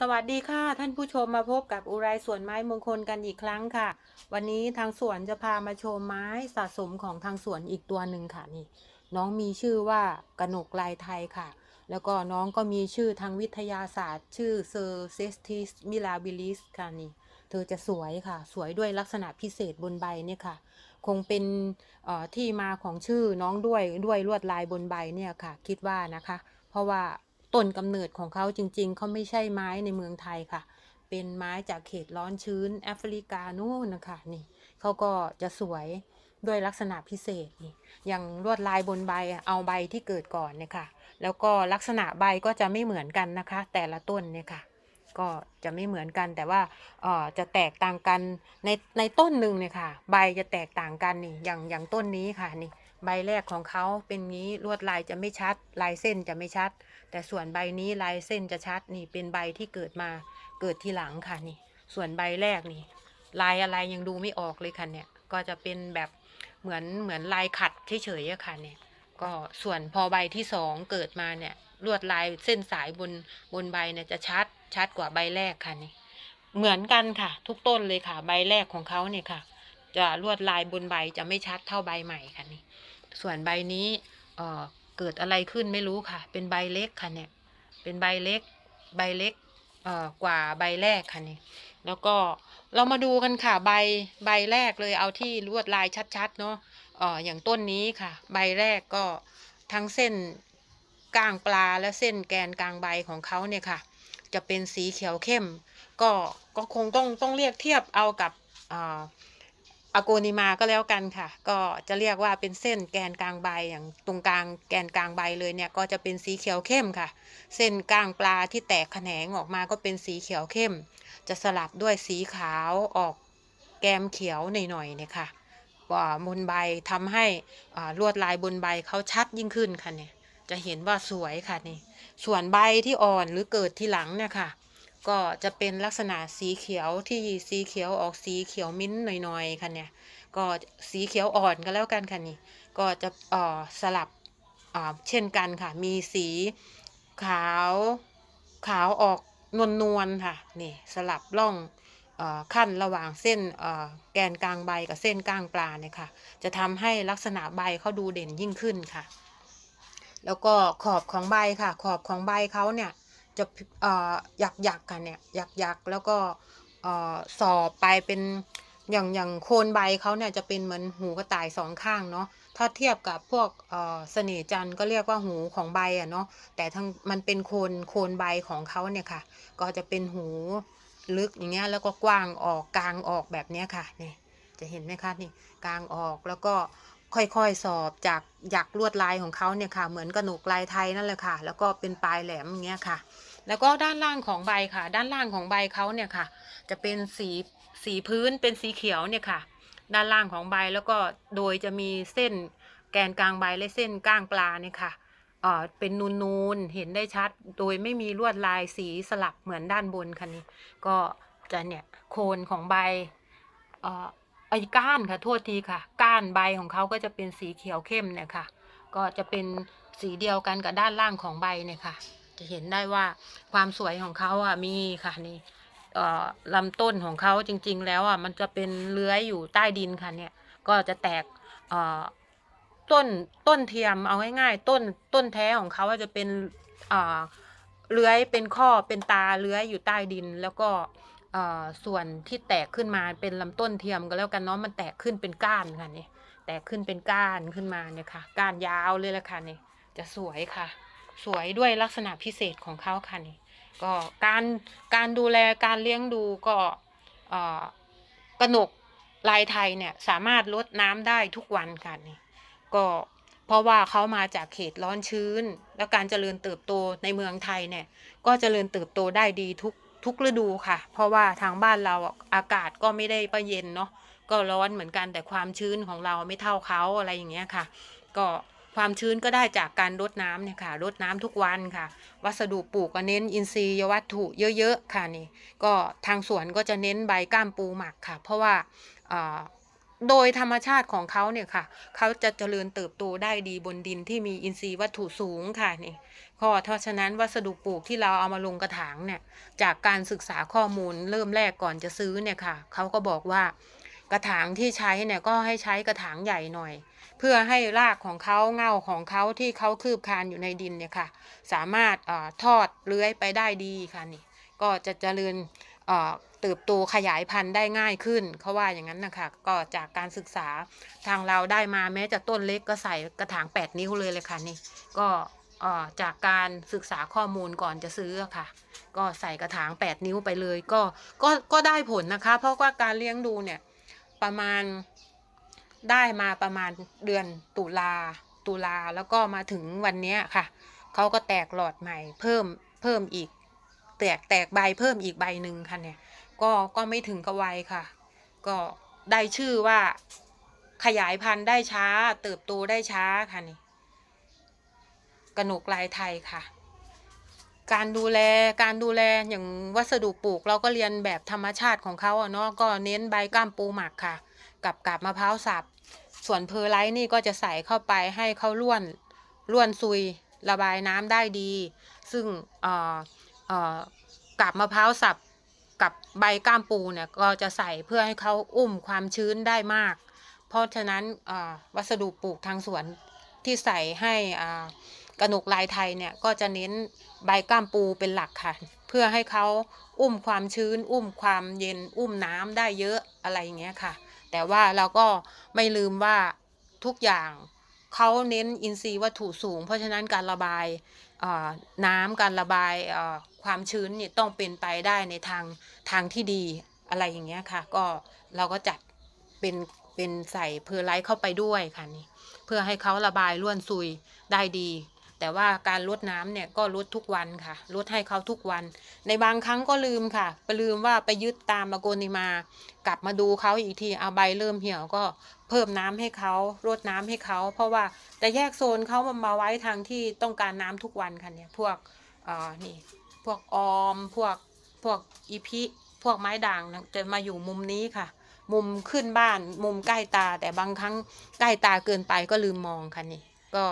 สวัสดีค่ะ ท่านผู้ชมมาพบกับอุไรสวนไม้มงคลกันอีกครั้งค่ะ วันนี้ทางสวนจะพามาชมไม้สะสมของทางสวนอีกตัวหนึ่งค่ะนี่ น้องมีชื่อว่ากนกลายไทยค่ะ แล้วก็น้องก็มีชื่อทางวิทยาศาสตร์ ชื่อเซอร์เซสติสมิลาบิลิสค่ะนี่ เธอจะสวยค่ะ สวยด้วยลักษณะพิเศษบนใบเนี่ยค่ะ คงเป็นที่มาของชื่อน้องด้วยด้วยลวดลายบนใบเนี่ยค่ะ คิดว่านะคะ เพราะว่า ต้นกำเนิดของเขาจริง ๆ เขาไม่ใช่ไม้ในเมืองไทยค่ะ เป็นไม้จากเขตร้อนชื้นแอฟริกานู่นนะคะนี่เขาก็จะสวยด้วยลักษณะพิเศษนี่อย่างลวดลายบนใบเอาใบที่เกิดก่อนเนี่ยค่ะ แล้วก็ลักษณะใบก็จะไม่เหมือนกันนะคะ แต่ละต้นเนี่ยค่ะ ก็จะไม่เหมือนกันแต่ว่าเอ่อจะแตกต่างกันในในต้นหนึ่งเนี่ยค่ะ ใบจะแตกต่างกันนี่อย่างอย่างต้นนี้ค่ะนี่ ใบแรกของเขาเป็นงี้ลวดลายจะไม่ชัด ลายเส้นจะไม่ชัด แต่ส่วนใบนี้ลายเส้นจะชัดนี่เป็นใบที่เกิดมาเกิดทีหลังค่ะนี่ ส่วนใบแรกนี่ ลายอะไรยังดูไม่ออกเลยค่ะเนี่ยก็จะเป็นแบบเหมือนเหมือนลายขัดเฉยๆค่ะเนี่ยก็ส่วนพอใบที่สองเกิดมาเนี่ยลวดลายเส้นสายบนบนใบเนี่ยจะชัดชัดกว่าใบแรกค่ะนี่เหมือนกันค่ะ ทุกต้นเลยค่ะ ใบแรกของเขาเนี่ยค่ะ จะลวดลายบนใบจะไม่ชัดเท่าใบใหม่ค่ะนี่ ส่วนใบนี้เเกิดอะไรขึ้นไม่รู้ค่ะ เป็นใบเล็กค่ะเนี่ย เป็นใบเล็ก ใบเล็กกว่าใบแรกค่ะนี่ แล้วก็เรามาดูกันค่ะใบใบแรกเลยเอาที่ลวดลายชัดๆเนาะอออย่างต้นนี้ค่ะ ใบแรกก็ทั้งเส้นก้างปลาและเส้นแกนกลางใบของเขาเนี่ยค่ะ จะเป็นสีเขียวเข้ม ก็ก็คงต้องต้องเรียกเทียบเอากับ อาอโกนิมาก็แล้วกันค่ะ ก็จะเรียกว่าเป็นเส้นแกนกลางใบอย่างตรงกลางแกนกลางใบเลยเนี่ยก็จะเป็นสีเขียวเข้มค่ะ เส้นกลางปลาที่แตกแขนงออกมาก็เป็นสีเขียวเข้ม จะสลับด้วยสีขาวออกแกมเขียวหน่อยๆเนี่ยค่ะว่าบนใบทำให้ลวดลายบนใบเขาชัดยิ่งขึ้นค่ะเนี่ยจะเห็นว่าสวยค่ะนี่ส่วนใบที่อ่อนหรือเกิดที่หลังเนี่ยค่ะ ก็จะเป็นลักษณะสีเขียวที่สีเขียวออกสีเขียวมิ้นท์หน่อยๆค่ะเนี่ยก็สีเขียวอ่อนก็แล้วกันค่ะนี่ก็จะเอ่อสลับอ่าเช่นกันค่ะ มีสีขาวขาวออกนวลนวลๆค่ะนี่สลับล่องเออขั้นระหว่างเส้นเออแกนกลางใบกับเส้นก้างปลาเนี่ยค่ะ จะทำให้ลักษณะใบเขาดูเด่นยิ่งขึ้นค่ะ แล้วก็ขอบของใบค่ะ ขอบของใบเขาเนี่ย จะเอ่อหยักหยักกันเนี่ยหยักหยักแล้วก็เอ่อสอบไปเป็นอย่างอย่างโคนใบเขาเนี่ยจะเป็นเหมือนหูกระต่ายสองข้างเนาะถ้าเทียบกับพวกเอ่อเสน่จันก็เรียกว่าหูของใบอะเนาะแต่ทั้งมันเป็นโคนโคนใบของเขาเนี่ยค่ะ ก็จะเป็นหูลึกอย่างเงี้ยแล้วก็กว้างออกกลางออกแบบเนี้ยค่ะนี่จะเห็นไหมคะนี่กลางออกแล้วก็ ค่อยๆสอบจากหยักลวดลายของเขาเนี่ยค่ะ เหมือนกระหนกลายไทยนั่นแหละค่ะ แล้วก็เป็นปลายแหลมอย่างเงี้ยค่ะ แล้วก็ด้านล่างของใบค่ะ ด้านล่างของใบเขาเนี่ยค่ะ จะเป็นสีสีพื้นเป็นสีเขียวเนี่ยค่ะ ด้านล่างของใบแล้วก็โดยจะมีเส้นแกนกลางใบและเส้นก้างปลาเนี่ยค่ะเอ่อเป็นนูนๆเห็นได้ชัด โดยไม่มีลวดลายสีสลับเหมือนด้านบนค่ะนี่ก็จะเนี่ยโคนของใบเอ่อ ไอ้ก้านค่ะโทษทีค่ะ ก้านใบของเขาก็จะเป็นสีเขียวเข้มเนี่ยค่ะ ก็จะเป็นสีเดียวกันกับด้านล่างของใบเนี่ยค่ะ จะเห็นได้ว่าความสวยของเขาอะมีค่ะนี่เอ่อลำต้นของเขาจริง ๆ แล้วอะมันจะเป็นเลื้อยอยู่ใต้ดินค่ะเนี่ย ก็จะแตกเอ่อต้นต้นเทียมเอาง่ายๆต้นต้นแท้ของเขาจะเป็นเอ่อเลื้อยเป็นข้อเป็นตาเลื้อยอยู่ใต้ดินแล้วก็ ส่วนที่แตกขึ้นมาเป็นลำต้นเทียมก็แล้วกันเนาะมันแตกขึ้นเป็นก้านค่ะนี่แตกขึ้นเป็นก้านขึ้นมาเนี่ยค่ะ ก้านยาวเลยละค่ะนี่จะสวยค่ะ สวยด้วยลักษณะพิเศษของเขาค่ะนี่ก็การการดูแลการเลี้ยงดูก็กระหนกลายไทยเนี่ยสามารถลดน้ำได้ทุกวันค่ะนี่ก็เพราะว่าเขามาจากเขตร้อนชื้น และการเจริญเติบโตในเมืองไทยเนี่ยก็เจริญเติบโตได้ดีทุก ทุกฤดูค่ะ เพราะว่าทางบ้านเราอากาศก็ไม่ได้ประเย็นเนาะก็ร้อนเหมือนกันแต่ความชื้นของเราไม่เท่าเขาอะไรอย่างเงี้ยค่ะ ก็ความชื้นก็ได้จากการรดน้ำเนี่ยค่ะรดน้ำทุกวันค่ะ วัสดุปลูกก็เน้นอินทรีย์วัตถุเยอะๆค่ะนี่ ก็ทางสวนก็จะเน้นใบก้ามปูหมักค่ะ เพราะว่าอ่า โดยธรรมชาติของเขาเนี่ยค่ะ เขาจะเจริญเติบโตได้ดีบนดินที่มีอินทรีย์วัตถุสูงค่ะนี่ก็เพราะฉะนั้นวัสดุปลูกที่เราเอามาลงกระถางเนี่ย จากการศึกษาข้อมูลเริ่มแรกก่อนจะซื้อเนี่ยค่ะ เขาก็บอกว่ากระถางที่ใช้เนี่ยก็ให้ใช้กระถางใหญ่หน่อย เพื่อให้รากของเขาเง่าของเขาที่เขาคืบคานอยู่ในดินเนี่ยค่ะ สามารถออทอดเลื้อยไปได้ดีค่ะนี่ ก็จะเจริญ เติบโตขยายพันธุ์ได้ง่ายขึ้นเขาว่าอย่างนั้นนะคะก็จากการศึกษาทางเราได้มาแม้จะต้นเล็กก็ใส่กระถาง 8 นิ้วเลยเลยค่ะนี่ก็จากการศึกษาข้อมูลก่อนจะซื้อค่ะ ก็ใส่กระถาง 8 นิ้วไปเลย ก็ก็ก็ได้ผลนะคะ เพราะว่าการเลี้ยงดูเนี่ยประมาณได้มาประมาณเดือนตุลาตุลาแล้วก็มาถึงวันนี้ค่ะเขาก็แตกหลอดใหม่เพิ่มเพิ่มอีก แตกแตกใบเพิ่มอีกใบหนึ่งค่ะเนี่ย ก็ก็ไม่ถึงกับวัยค่ะ ก็ได้ชื่อว่าขยายพันธุ์ได้ช้า เติบโตได้ช้าค่ะนี่กระหนกลายไทยค่ะ การดูแลการดูแลอย่างวัสดุปลูกเราก็เรียนแบบธรรมชาติของเขาเนาะก็เน้นใบก้ามปูหมักค่ะ กับกับมะพร้าวสับส่วนเพอร์ไลท์นี่ก็จะใส่เข้าไปให้เขาล้วนล้วนซุยระบายน้ำได้ดี ซึ่งอ่อเอ่อ กับมะพร้าวสับกับใบก้ามปูเนี่ยก็จะใส่เพื่อให้เขาอุ้มความชื้นได้มาก เพราะฉะนั้นวัสดุปลูกทางสวนที่ใส่ให้กระหนกลายไทยเนี่ยก็จะเน้นใบก้ามปูเป็นหลักค่ะ เพื่อให้เขาอุ้มความชื้น อุ้มความเย็นอุ้มน้ำได้เยอะอะไรอย่างเงี้ยค่ะ แต่ว่าเราก็ไม่ลืมว่าทุกอย่างเขาเน้นอินทรีย์วัตถุสูง เพราะฉะนั้นการระบายน้ำการระบายอ ความชื้นเนี่ยต้องเป็นไปได้ในทางทางที่ดีอะไรอย่างเงี้ยค่ะ ก็เราก็จัดเป็นเป็นใส่เพอร์ไลท์เข้าไปด้วยค่ะนี่เพื่อให้เขาระบายร่วนซุยได้ดี แต่ว่าการลดน้ำเนี่ยก็ลดทุกวันค่ะลดให้เขาทุกวัน ในบางครั้งก็ลืมค่ะ ไปลืมว่าไปยึดตามอโกนิมา กลับมาดูเขาอีกทีเอาใบเริ่มเหี่ยวก็เพิ่มน้ำให้เขารดน้ำให้เขา เพราะว่าแต่แยกโซนเขามาไว้ทางที่ต้องการน้ำทุกวันค่ะเนี่ยพวกอ่อนี่ พวกออม พวก พวกอีพิ พวกไม้ด่างจะมาอยู่มุมนี้ค่ะ มุมขึ้นบ้าน มุมใกล้ตา แต่บางครั้งใกล้ตาเกินไปก็ลืมมองค่ะนี่ ก็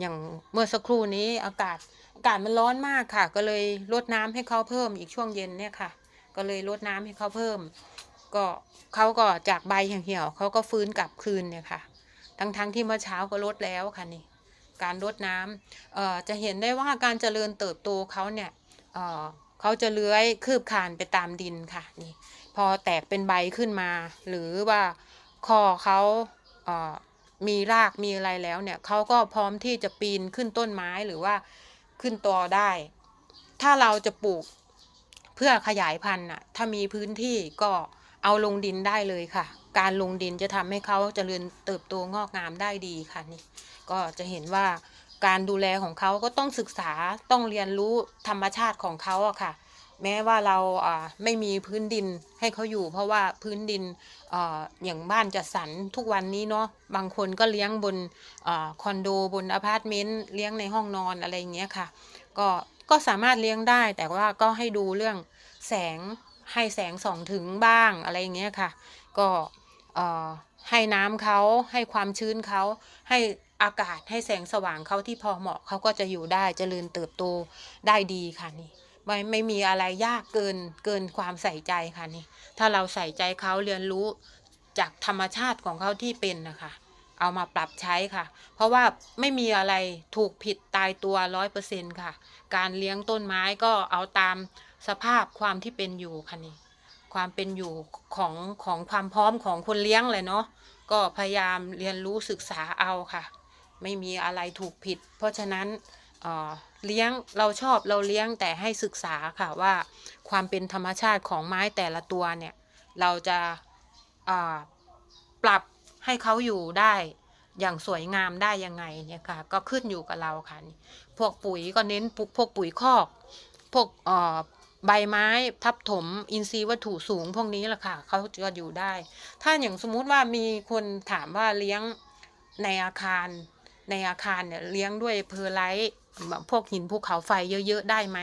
อย่างเมื่อสักครู่นี้อากาศอากาศมันร้อนมากค่ะ ก็เลยลดน้ำให้เขาเพิ่มอีกช่วงเย็นเนี่ยค่ะ ก็เลยลดน้ำให้เขาเพิ่ม ก็เขาก็จากใบเหี่ยวเขาก็ฟื้นกลับคืนเนี่ยค่ะ ทั้งๆทที่เมื่อเช้าก็ลดแล้วค่ะนี่การรดน้ำจะเห็นได้ว่าการเจริญเติบโตเขาเนี่ย เขาจะเลื้อยคืบคลานไปตามดินค่ะนี่พอแตกเป็นใบขึ้นมา หรือว่าคอเขาเมีรากมีอะไรแล้วเนี่ยเขาก็พร้อมที่จะปีนขึ้นต้นไม้หรือว่าขึ้นตอได้ ถ้าเราจะปลูกเพื่อขยายพันธุ์น่ะถ้ามีพื้นที่ก็เอาลงดินได้เลยค่ะ การลงดินจะทำให้เขาจเจริญเติบโตงอกงามได้ดีค่ะนี่ก็จะเห็นว่า การดูแลของเขาก็ต้องศึกษาต้องเรียนรู้ธรรมชาติของเขาอะค่ะ แม้ว่าเราไม่มีพื้นดินให้เขาอยู่ เพราะว่าพื้นดินออย่างบ้านจัดสรรทุกวันนี้เนาะบางคนก็เลี้ยงบนอคอนโดบนอพาร์ตเมนต์เลี้ยงในห้องนอนอะไรอย่างเงี้ยค่ะ ก็ก็สามารถเลี้ยงได้แต่ว่าก็ให้ดูเรื่องแสงให้แสงส่องถึงบ้างอะไรอย่างเงี้ยค่ะ ก็ให้น้ำเขาให้ความชื้นเขาให้ อากาศให้แสงสว่างเขาที่พอเหมาะเขาก็จะอยู่ได้เจริญเติบโตได้ดีค่ะนี่ไม่ไม่มีอะไรยากเกินเกินความใส่ใจค่ะนี่ ถ้าเราใส่ใจเขาเรียนรู้จากธรรมชาติของเขาที่เป็นนะคะ เอามาปรับใช้ค่ะ เพราะว่าไม่มีอะไรถูกผิดตายตัวร้อยเปอร์เซ็นค่ะ การเลี้ยงต้นไม้ก็เอาตามสภาพความที่เป็นอยู่ค่ะนี่ความเป็นอยู่ของของความพร้อมของคนเลี้ยงเลยเนาะก็พยายามเรียนรู้ศึกษาเอาค่ะ ไม่มีอะไรถูกผิด เพราะฉะนั้นเเลี้ยงเราชอบเราเลี้ยงแต่ให้ศึกษาค่ะว่าความเป็นธรรมชาติของไม้แต่ละตัวเนี่ยเราจะาปรับให้เขาอยู่ได้อย่างสวยงามได้ยังไงเนี่ยค่ะก็ขึ้นอยู่กับเราค่ะ พวกปุ๋ยก็เน้นพวกปุ๋ยคอก พวกใบไม้ทับถมอินทรีย์วัตถุสูงพวกนี้แหละค่ะเขาจะอยู่ได้ ถ้าอย่างสมมุติว่ามีคนถามว่าเลี้ยงในอาคาร ในอาคารเนี่ยเลี้ยงด้วยเพอร์ไลท์พวกหินภูเขาไฟเยอะๆได้ไหม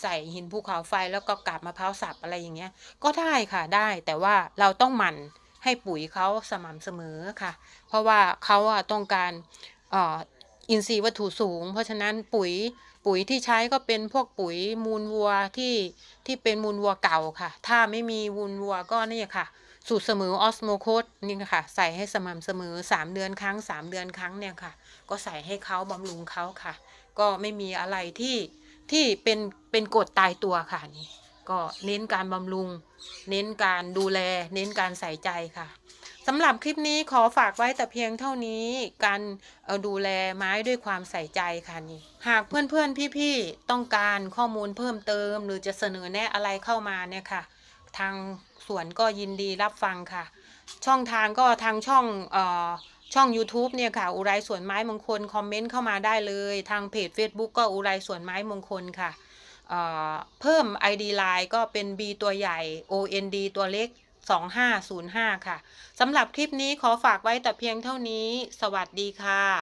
ใส่หินภูเขาไฟแล้วก็กาบมะพร้าวสับอะไรอย่างเงี้ย ก็ได้ค่ะได้แต่ว่าเราต้องหมั่นให้ปุ๋ยเขาสม่ำเสมอค่ะ เพราะว่าเขาอะต้องการอ่ออินทรีย์วัตถุสูง เพราะฉะนั้นปุ๋ยปุ๋ยที่ใช้ก็เป็นพวกปุ๋ยมูลวัวที่ที่เป็นมูลวัวเก่าค่ะ ถ้าไม่มีมูลวัวก็นี่ค่ะ สูตรเสมอออสโมโคสนี่ค่ะ ใส่ให้สม่ำเสมอ 3 เดือนครั้ง 3 เดือนครั้งเนี่ยค่ะ ก็ใส่ให้เขาบำรุงเขาค่ะ ก็ไม่มีอะไรที่ที่เป็นเป็นกฎตายตัวค่ะนี่ก็เน้นการบำรุง เน้นการดูแล เน้นการใส่ใจค่ะสำหรับคลิปนี้ขอฝากไว้แต่เพียงเท่านี้ การเอ่อดูแลไม้ด้วยความใส่ใจค่ะนี่ หากเพื่อนๆพี่ๆต้องการข้อมูลเพิ่มเติม หรือจะเสนอแนะอะไรเข้ามาเนี่ยค่ะ ทางสวนก็ยินดีรับฟังค่ะ ช่องทางก็ทางช่องเอ่อช่อง YouTube เนี่ยค่ะ อุไรสวนไม้มงคล คอมเมนต์เข้ามาได้เลย ทางเพจ Facebook ก็อุไรสวนไม้มงคลค่ะเอ่อเพิ่ม ID Line ก็เป็น B ตัวใหญ่ OND ตัวเล็ก 2505 ค่ะ สำหรับคลิปนี้ขอฝากไว้แต่เพียงเท่านี้ สวัสดีค่ะ